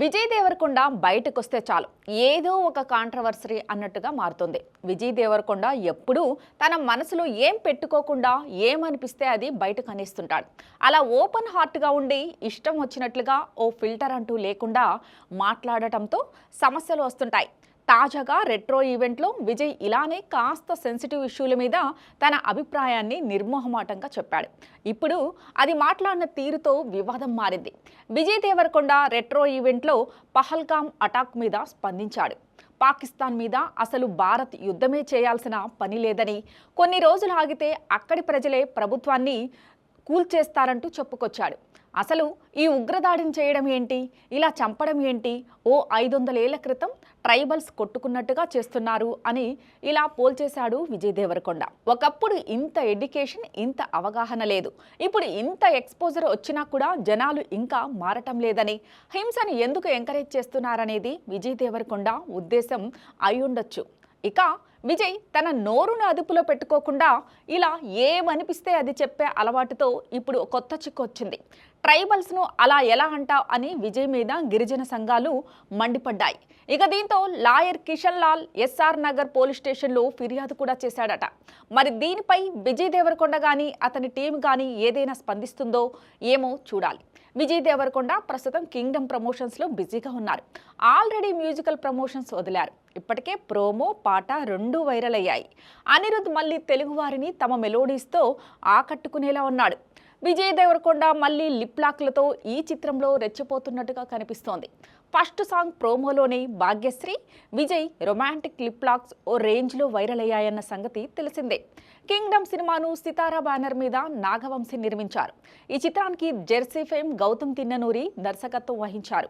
విజయ్ దేవరకొండ బయటకొస్తే చాలు. ఏదో ఒక కాంట్రవర్సరీ అన్నట్టుగా మారుతుంది. విజయ్ దేవరకొండ ఎప్పుడూ తన మనసులో ఏం పెట్టుకోకుండా ఏమనిపిస్తే అది బయటకు అనేస్తుంటాడు. అలా ఓపెన్ హార్ట్గా ఉండి ఇష్టం వచ్చినట్లుగా ఓ ఫిల్టర్ అంటూ లేకుండా మాట్లాడటంతో సమస్యలు వస్తుంటాయి. తాజాగా రెట్రో ఈవెంట్లో విజయ్ ఇలానే కాస్త సెన్సిటివ్ ఇష్యూల మీద తన అభిప్రాయాన్ని నిర్మోహమాటంగా చెప్పాడు. ఇప్పుడు అది మాట్లాడిన తీరుతో వివాదం మారింది. విజయ్ దేవరకొండ రెట్రో ఈవెంట్లో పహల్గామ్ అటాక్ మీద స్పందించాడు. పాకిస్తాన్ మీద అసలు భారత్ యుద్ధమే చేయాల్సిన పని లేదని కొన్ని రోజులు ఆగితే అక్కడి ప్రజలే ప్రభుత్వాన్ని కూల్చేస్తారంటూ చెప్పుకొచ్చాడు. అసలు ఈ ఉగ్రదాడిని చేయడం ఏంటి? ఇలా చంపడం ఏంటి? ఓ ఐదు వందలేళ్ళ క్రితం ట్రైబల్స్ కొట్టుకున్నట్టుగా చేస్తున్నారు అని ఇలా పోల్చేశాడు విజయ్ దేవరకొండ. ఒకప్పుడు ఇంత ఎడ్యుకేషన్ ఇంత అవగాహన లేదు. ఇప్పుడు ఇంత ఎక్స్పోజర్ వచ్చినా కూడా జనాలు ఇంకా మారటం లేదని. హింసను ఎందుకు ఎంకరేజ్ చేస్తున్నారనేది విజయ్ దేవరకొండ ఉద్దేశం అయ్యుండొచ్చు. ఇక విజయ్ తన నోరును అదుపులో పెట్టుకోకుండా ఇలా ఏమనిపిస్తే అది చెప్పే అలవాటుతో ఇప్పుడు కొత్త చిక్కు వచ్చింది. ట్రైబల్స్ను అలా ఎలా అంటావు అని విజయ్ మీద గిరిజన సంఘాలు మండిపడ్డాయి. ఇక దీంతో lawyer Kishan Lal SR Nagar police స్టేషన్లో ఫిర్యాదు కూడా చేశాడట. మరి దీనిపై విజయ్ దేవరకొండ కానీ అతని టీం కానీ ఏదైనా స్పందిస్తుందో ఏమో చూడాలి. విజయ్ దేవరకొండ ప్రస్తుతం కింగ్డమ్ ప్రమోషన్స్లో బిజీగా ఉన్నారు. ఆల్రెడీ మ్యూజికల్ ప్రమోషన్స్ వదిలారు. ఇప్పటికే ప్రోమో పాట రెండూ వైరల్ అయ్యాయి అనిరుద్ మళ్ళీ తెలుగువారిని తమ మెలోడీస్తో ఆకట్టుకునేలా ఉన్నాడు. విజయ్ దేవరకొండ మళ్ళీ లిప్లాక్లతో ఈ చిత్రంలో రెచ్చిపోతున్నట్టుగా కనిపిస్తోంది. First song ప్రోమోలోనే Bhagyashri Vijay romantic lip locks ఓ రేంజ్లో వైరల్ అయ్యాయన్న సంగతి తెలిసిందే. కింగ్డమ్ సినిమాను సితారా బ్యానర్ మీద నాగవంశీ నిర్మించారు. ఈ చిత్రానికి జెర్సీ ఫేమ్ గౌతమ్ తిన్ననూరి దర్శకత్వం వహించారు.